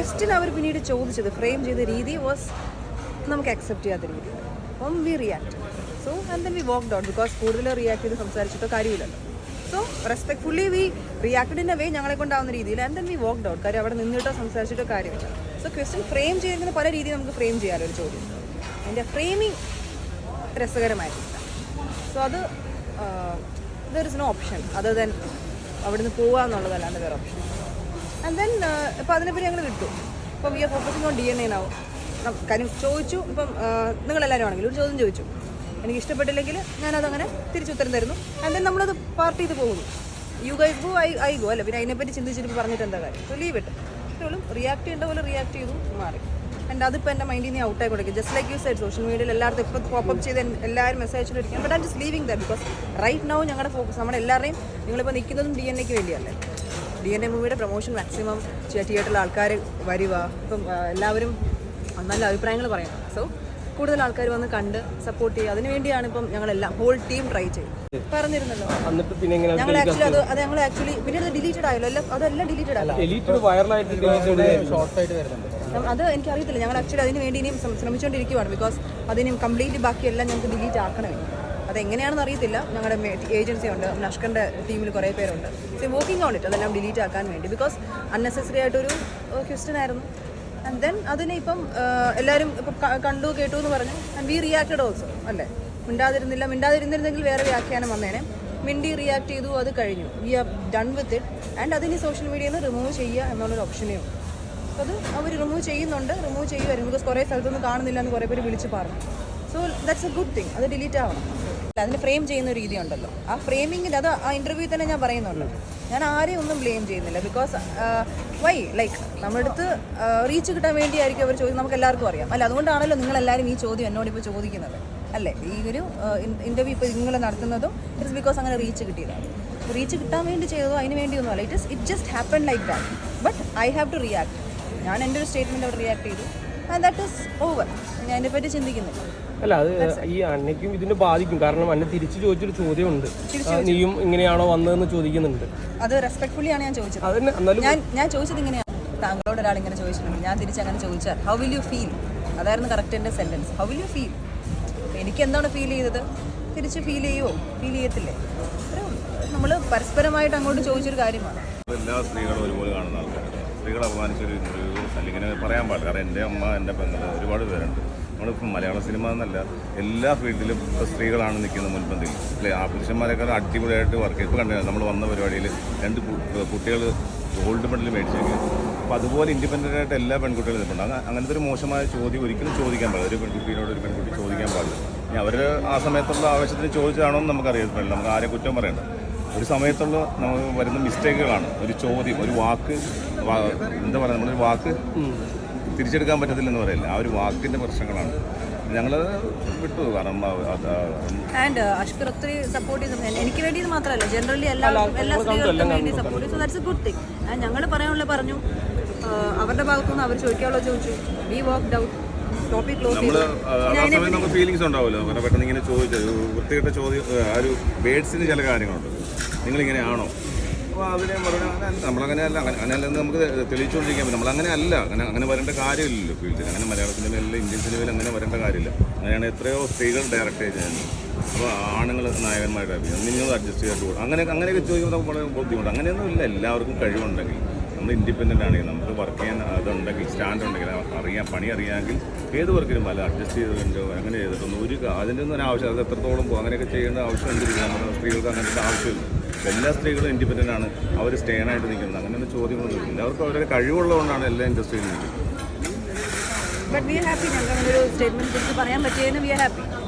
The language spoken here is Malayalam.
ക്വസ്റ്റ്യൻ അവർ പിന്നീട് ചോദിച്ചത് ഫ്രെയിം ചെയ്ത രീതി വാസ് നമുക്ക് അക്സെപ്റ്റ് ചെയ്യാത്ത രീതി. അപ്പം we react so and then we walk down because കൂടുതൽ റിയാക്ട് ചെയ്ത് സംസാരിച്ചിട്ടോ കാര്യമില്ലല്ലോ. So respectfully we react in a way ഞങ്ങളെ കൊണ്ടാവുന്ന രീതിയിൽ and then we walk down കാര്യം അവിടെ നിന്നിട്ടോ സംസാരിച്ചിട്ടോ കാര്യമില്ല. സോ ക്വസ്റ്റ്യൻ ഫ്രെയിം ചെയ്യുന്നതിന് പല രീതിയിൽ നമുക്ക് ഫ്രെയിം ചെയ്യാമല്ലോ ഒരു ചോദ്യം. അതിന്റെ ഫ്രെയിമിങ് രസകരമായിട്ടില്ല സോ അത് there is no option other than അവിടുന്ന് പോവുക എന്നുള്ളതല്ലാണ്ട് വേറെ ഓപ്ഷൻ ആൻഡ് ദെൻ ഇപ്പോൾ അതിനെപ്പറ്റി ഞങ്ങൾ കിട്ടും ഇപ്പം we are focusing on D N A നാവും കാര്യം ചോദിച്ചു ഇപ്പം നിങ്ങളെല്ലാവരും ആണെങ്കിലും ഒരു ചോദ്യം ചോദിച്ചു. എനിക്ക് ഇഷ്ടപ്പെട്ടില്ലെങ്കിൽ ഞാനതങ്ങനെ തിരിച്ചുത്തരം തരുന്നു. ആൻഡ് ദെൻ നമ്മളത് പാർട്ടി ചെയ്ത് പോകുന്നു. You guys go I I go അല്ല? പിന്നെ അതിനെപ്പറ്റി ചിന്തിച്ചിട്ട് പറഞ്ഞിട്ട് എന്താ കാര്യം? ലീവ് ഇട്ട് ഇത്രയും റിയാക്ട് ചെയ്യേണ്ട പോലെ റിയാക്ട് ചെയ്തു മാറി. ആൻഡ് അതിപ്പോൾ എന്റെ മൈൻഡിൽ നിന്ന് ഔട്ടായി കൊടുക്കും just like you side social മീഡിയയിൽ എല്ലാവർക്കും ഇപ്പോൾ പോപ്പപ്പ് ചെയ്ത് എല്ലാവരും message അയച്ചിട്ടിരിക്കും but I just leaving that because right now ഞങ്ങളുടെ ഫോക്കസ് നമ്മുടെ എല്ലാവരെയും നിങ്ങളിപ്പോൾ നിൽക്കുന്നതും ഡി എൻ എക്ക് വേണ്ടിയല്ലേ? ഡി എൻ എ മൂവിയുടെ പ്രൊമോഷൻ മാക്സിമം തിയേറ്ററിൽ ആൾക്കാർ വരിക ഇപ്പം എല്ലാവരും നല്ല അഭിപ്രായങ്ങൾ പറയണം. സോ കൂടുതൽ ആൾക്കാർ വന്ന് കണ്ട് സപ്പോർട്ട് ചെയ്യുക. അതിനുവേണ്ടിയാണ് ഇപ്പം ഞങ്ങളെല്ലാം ഹോൾ ടീം ട്രൈ ചെയ്യും പറഞ്ഞിരുന്നല്ലോ. ഞങ്ങൾ ആക്ച്വലി അത് അത് ഞങ്ങൾ ആക്ച്വലി പിന്നെ അത് ഡിലീറ്റഡ് ആയല്ലോ. എല്ലാം അതെല്ലാം ഡിലീറ്റഡ് ആയല്ലോ. അത് എനിക്കറിയത്തില്ല. ഞങ്ങൾ ആക്ച്വലി അതിന് വേണ്ടി ഇനിയും ശ്രമിച്ചുകൊണ്ടിരിക്കുവാണ് ബിക്കോസ് അതിനും കംപ്ലീറ്റ്ലി ബാക്കിയെല്ലാം ഞങ്ങൾക്ക് ഡിലീറ്റ് ആക്കണം ഇനി. അതെങ്ങനെയാണെന്ന് അറിയത്തില്ല. ഞങ്ങളുടെ ഏജൻസി ഉണ്ട്. നഷ്കറിന്റെ ടീമിൽ കുറേ പേരുണ്ട്. സോ വർക്കിംഗ് ഓൺ ഇറ്റ് അതെല്ലാം ഡിലീറ്റ് ആക്കാൻ വേണ്ടി. ബിക്കോസ് അൺനെസസറി ആയിട്ടൊരു ക്വസ്റ്റ്യൻ ആയിരുന്നു. ആൻഡ് ദെൻ അതിനെ ഇപ്പം എല്ലാവരും ഇപ്പം കണ്ടു കേട്ടു എന്ന് പറഞ്ഞു. ആൻഡ് വി റിയാക്റ്റഡ് ഓൾസോ അല്ലേ? മിണ്ടാതിരുന്നില്ല. മിണ്ടാതിരുന്നിരുന്നെങ്കിൽ വേറെ വ്യാഖ്യാനം വന്നേനെ. മിണ്ടി റിയാക്ട് ചെയ്തു അത് കഴിഞ്ഞു. We are done with it and അതിന് സോഷ്യൽ മീഡിയയിൽ നിന്ന് റിമൂവ് ചെയ്യുക എന്നുള്ളൊരു ഓപ്ഷനേ ഉള്ളൂ. അത് അവർ റിമൂവ് ചെയ്യുന്നുണ്ട്. റിമൂവ് ചെയ്യുമായിരുന്നു ബിക്കോസ് കുറേ സ്ഥലത്തൊന്നും കാണുന്നില്ല എന്ന് കുറേ പേര് വിളിച്ച് പറഞ്ഞു. So that's a good thing അത് ഡിലീറ്റ് ആവണം. അല്ല, അതിന് ഫ്രെയിം ചെയ്യുന്ന രീതി ഉണ്ടല്ലോ. ആ ഫ്രെയിമിങ്ങിൽ അത് ആ ഇന്റർവ്യൂ തന്നെ ഞാൻ പറയുന്നുണ്ട്. ഞാൻ ആരെയും ഒന്നും ബ്ലെയിം ചെയ്യുന്നില്ല. ബിക്കോസ് വൈ ലൈക്ക് നമ്മുടെ അടുത്ത് റീച്ച് കിട്ടാൻ വേണ്ടിയായിരിക്കും അവർ ചോദിച്ചത് നമുക്ക് എല്ലാവർക്കും അറിയാം. അല്ല അതുകൊണ്ടാണല്ലോ നിങ്ങളെല്ലാവരും ഈ ചോദ്യം എന്നോട് ഇപ്പോൾ ചോദിക്കുന്നത്. അല്ലേ? ഈ ഒരു ഇന്റർവ്യൂ ഇപ്പോൾ നിങ്ങൾ നടത്തുന്നതും ഇറ്റ്സ് ബിക്കോസ് അങ്ങനെ റീച്ച് കിട്ടിയതാണ്. റീച്ച് കിട്ടാൻ വേണ്ടി ചെയ്തതോ അതിന് വേണ്ടിയൊന്നുമല്ല it is it just happen like that but I have to react ഞാൻ എന്റെ ഒരു സ്റ്റേറ്റ്മെന്റ് അവിടെ റിയാക്ട് ചെയ്തു. ദാറ്റ് ഇസ് ഓവർ ഞാൻ അതിനെപ്പറ്റി ചിന്തിക്കുന്നില്ല അല്ല അത് ഈ അന്നയ്ക്കും ഇതിനെ ബാധിക്കും. കാരണം അന്നെ തിരിച്ചു ചോദിച്ചൊരു ചോദ്യമുണ്ട്. ഉണ്ട് നീയും ഇങ്ങനെയാണോ വന്നതെന്ന് ചോദിക്കുന്നുണ്ട്. അത് റെസ്പെക്ട്ഫുള്ളി ആണ് ഞാൻ ചോദിച്ചത്. അതന്നെ എന്നാലും ഞാൻ ഞാൻ ചോദിച്ചത് ഇങ്ങനെയാണ് താങ്കളോട് ഒരാൾ ഇങ്ങനെ ചോദിച്ചിട്ടുണ്ട്. ഞാൻ തിരിച്ച് അങ്ങനെ ചോദിച്ചാൽ ഹൗ വിൽ യു ഫീൽ അതായിരുന്നു കറക്റ്റ് എന്റെ sentence how will you feel എനിക്ക് എന്താണ് ഫീൽ ചെയ്തത്? തിരിച്ച് ഫീൽ ചെയ്യുമോ ഫീൽ ചെയ്യത്തില്ലേ? നമ്മൾ പരസ്പരമായിട്ട് അങ്ങോട്ട് ചോദിച്ചൊരു കാര്യമാണ്. എല്ലാ സ്ത്രീകളും ഒരുപോലെ കാണുന്ന ആൾക്കാരാണ്. സ്ത്രീകളെ അപമാനിച്ചൊരു ഒരു അല്ലെങ്കിൽ പറയാൻ പാടില്ല. കാരണം എന്റെ അമ്മ എന്റെ പെങ്ങൾ ഒരുപാട് പേരുണ്ട്. നമ്മളിപ്പോൾ മലയാള സിനിമ എന്നല്ല എല്ലാ ഫീൽഡിലും ഇപ്പോൾ സ്ത്രീകളാണ് നിൽക്കുന്നത് മുൻപന്തിൽ അല്ലേ? ആ പുരുഷന്മാരെക്കാൾ അടിപൊളിയായിട്ട് വർക്ക് ചെയ്യും ഇപ്പോൾ നമ്മൾ വന്ന പരിപാടിയിൽ രണ്ട് കുട്ടികൾ ഗോൾഡ് മെഡൽ മേടിച്ചേക്കുക അപ്പോൾ അതുപോലെ ഇൻഡിപെൻഡന്റ് ആയിട്ട് എല്ലാ പെൺകുട്ടികളും നിൽപ്പുണ്ട്. അങ്ങ- അങ്ങനത്തെ ഒരു മോശമായ ചോദ്യം ഒരിക്കലും ചോദിക്കാൻ പാടില്ല. ഒരു പെൺകുട്ടിയോട് ഒരു പെൺകുട്ടി ചോദിക്കാൻ പാടില്ല. ഇനി അവർ ആ സമയത്തുള്ള ആവശ്യത്തിന് ചോദിച്ചതാണോ എന്ന് നമുക്കറിയത്തില്ല നമുക്ക് ആരെ കുറ്റം പറയണ്ട. ഒരു സമയത്തുള്ള നമുക്ക് വരുന്ന മിസ്റ്റേക്കുകളാണ്. ഒരു ചോദ്യം ഒരു വാക്ക് എന്താ പറയുക നമ്മളൊരു വാക്ക് തിരിച്ചെടുക്കാൻ പറ്റത്തില്ലെന്ന് പറയില്ല. ആ ഒരു വാക്കിന്റെ പ്രശ്നങ്ങളാണ്. ഞങ്ങൾ വിട്ടു കാരണം ആൻഡ് അഷ്കർ ഒത്തിരി സപ്പോർട്ട് ചെയ്തു. എനിക്ക് വേണ്ടി മാത്രമല്ല ജനറലി എല്ലാ എല്ലാ സ്ത്രീകൾക്കും വേണ്ടി സപ്പോർട്ട് ചെയ്തു. ദാറ്റ്സ് എ ഗുഡ് തിങ് ഞങ്ങൾ പറയാനുള്ള പറഞ്ഞു അവരുടെ ഭാഗത്തുനിന്ന് അവർ ചോദിക്കാനുള്ള ചോദിച്ചു. വി വർക്ക് ഔട്ട് നമ്മൾ ആ സമയത്ത് നമുക്ക് ഫീലിങ്സ് ഉണ്ടാവുമല്ലോ. കാരണം പെട്ടെന്ന് ഇങ്ങനെ ചോദിച്ചു ഒരു വൃത്തികെട്ട ചോദ്യം ആ ഒരു വേർഡ്സിന് ചില കാര്യങ്ങളുണ്ട്. നിങ്ങളിങ്ങനെ ആണോ അപ്പോൾ അതിനെ പറഞ്ഞാൽ നമ്മളങ്ങനെ അല്ല. അങ്ങനെ അങ്ങനെയല്ലെന്ന് നമുക്ക് തെളിയിച്ചുകൊണ്ടിരിക്കാൻ പറ്റും നമ്മളങ്ങനെ അല്ല. അങ്ങനെ അങ്ങനെ വരേണ്ട കാര്യമില്ലല്ലോ ഫീൽഡിൽ. അങ്ങനെ മലയാള സിനിമയിലും ഇന്ത്യൻ സിനിമയിൽ അങ്ങനെ വരേണ്ട കാര്യമില്ല. അങ്ങനെയാണ് എത്രയോ സ്ത്രീകൾ ഡയറക്റ്റ് ചെയ്യുന്നത്. അപ്പോൾ ആണുങ്ങൾ നായകന്മാരുടെ അഭിനയം. നിങ്ങൾ അഡ്ജസ്റ്റ് ചെയ്തിട്ട് പോകും അങ്ങനെ അങ്ങനെയൊക്കെ ചോദിക്കുമ്പോൾ നമുക്ക് വളരെ ബുദ്ധിമുട്ട് അങ്ങനെയൊന്നും ഇല്ല. എല്ലാവർക്കും കഴിവുണ്ടെങ്കിൽ. നമ്മൾ ഇൻഡിപെൻഡന്റ് ആണെങ്കിൽ നമുക്ക് വർക്ക് ചെയ്യാൻ അതുണ്ടെങ്കിൽ സ്റ്റാൻഡ് ഉണ്ടെങ്കിൽ അറിയാം പണി അറിയാമെങ്കിൽ ഏത് വർക്കിനും പല അഡ്ജസ്റ്റ് ചെയ്തിട്ടുണ്ടോ അങ്ങനെ ചെയ്തിട്ടൊന്നും ഒരു അതിന്റെ ഒന്നും ഒരു ആവശ്യം അത് എത്രത്തോളം പോകും അങ്ങനെയൊക്കെ ചെയ്യേണ്ട ആവശ്യം എന്തിരിക്കും നമ്മുടെ സ്ത്രീകൾക്ക് അങ്ങനത്തെ ആവശ്യമില്ല. എല്ലാ സ്ത്രീകളും ഇൻഡിപെൻഡന്റ് ആണ്. അവർ സ്റ്റേണായിട്ട് നിൽക്കുന്നത്. അങ്ങനെയൊന്നും ചോദ്യങ്ങളൊന്നും ഇല്ല അവർക്ക് അവരുടെ കഴിവുള്ളതുകൊണ്ടാണ് എല്ലാ ഇൻഡസ്ട്രിയിലും നിൽക്കുന്നത് അങ്ങനെ